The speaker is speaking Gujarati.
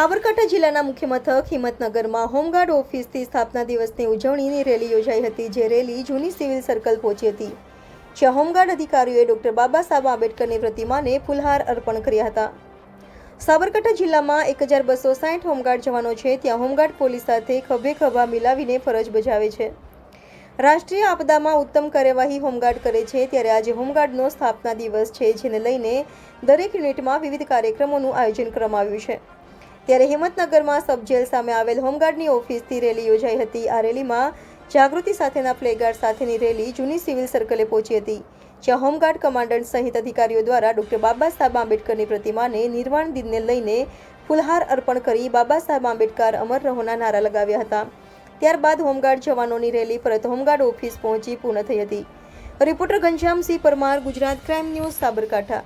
સાબરકાંઠા જિલ્લાના મુખ્ય મથક હિંમતનગરમાં હોમગાર્ડ ઓફિસથી સ્થાપના દિવસની ઉજવણીની રેલી યોજાઈ હતી, જે રેલી જૂની સિવિલ સર્કલ પહોંચી હતી. જ્યાં હોમગાર્ડ અધિકારીઓએ ડોક્ટર બાબા સાહેબ આંબેડકરની પ્રતિમાને ફૂલહાર અર્પણ કર્યા હતા. સાબરકાંઠા જિલ્લામાં એક હજાર બસો સાઠ હોમગાર્ડ જવાનો છે, ત્યાં હોમગાર્ડ પોલીસ સાથે ખભે ખભા મિલાવીને ફરજ બજાવે છે. રાષ્ટ્રીય આપદામાં ઉત્તમ કાર્યવાહી હોમગાર્ડ કરે છે, ત્યારે આજે હોમગાર્ડનો સ્થાપના દિવસ છે, જેને લઈને દરેક યુનિટમાં વિવિધ કાર્યક્રમોનું આયોજન કરવામાં આવ્યું છે. ત્યારે હિંમતનગરમાં સબ જેલ સામે આવેલ હોમગાર્ડની ઓફિસથી રેલી યોજાઈ હતી. આ રેલીમાં જાગૃતિ સાથેના પ્લેગાર્ડ સાથેની રેલી જૂની સિવિલ સર્કલે પહોંચી હતી, જ્યાં હોમગાર્ડ કમાન્ડન્ટ સહિત અધિકારીઓ દ્વારા ડોક્ટર બાબા સાહેબ આંબેડકરની પ્રતિમાને નિર્વાણ દિનને લઈને ફુલહાર અર્પણ કરી બાબા સાહેબ આંબેડકર અમર રહોના નારા લગાવ્યા હતા. ત્યારબાદ હોમગાર્ડ જવાનોની રેલી પરત હોમગાર્ડ ઓફિસ પહોંચી પૂર્ણ થઈ હતી. Reporter Ghanshyamsinh Parmar, Gujarat crime news, Sabarkantha.